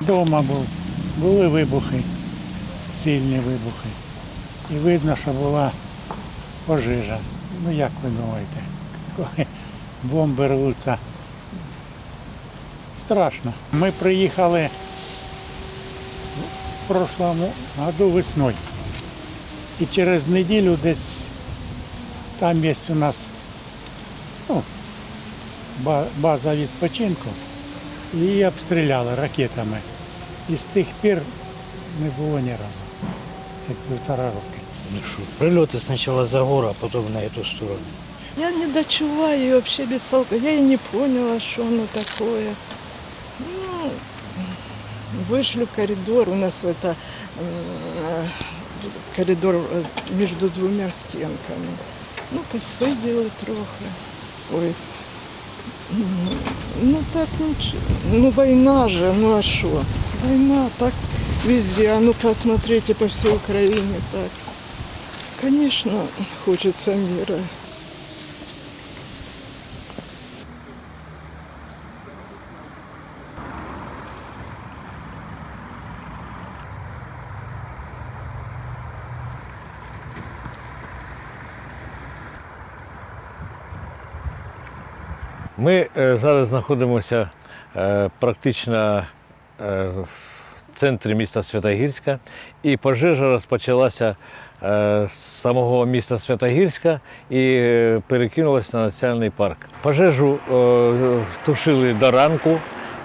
вдома був, були вибухи, сильні вибухи. І видно, що була пожежа. Ну як ви думаєте, коли бомби рвуться? Страшно. Ми приїхали в прошлому году весною. І через неділю десь там є у нас ну, база відпочинку Її обстріляли ракетами. І з тих пір не було ні разу. Це півтора роки. Ну что, прилеты сначала за гору, а потом на эту сторону. Я не дочуваю вообще без толка. Я и не поняла, что оно такое. Ну, вышли в коридор. У нас это м, э, коридор э, между двумя стенками. Ну, посиділи трохи. Ой. Ну так ничего. Ну война же, ну а что? Война так везде. А ну посмотрите по всей Украине так. Конечно, хочется мира. Ми е, зараз знаходимося е, практично е, в центрі міста Святогірська, і пожежа розпочалася з самого міста Святогірська і перекинулася на національний парк. Пожежу тушили до ранку,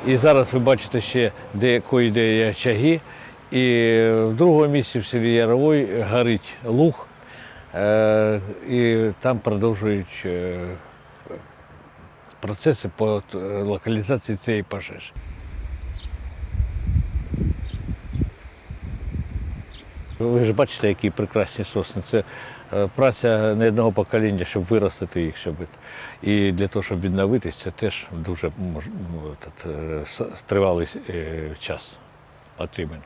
і зараз ви бачите ще де є очаги. І в другому місці в селі Яровой горить луг, і там продовжують процеси по е, локалізації цієї пожежі. Ви ж бачите, які прекрасні сосни. Це е, праця не одного покоління, щоб виростити їх, щоб і для того, щоб відновитись, це теж дуже е, тривалий е, час потрібен.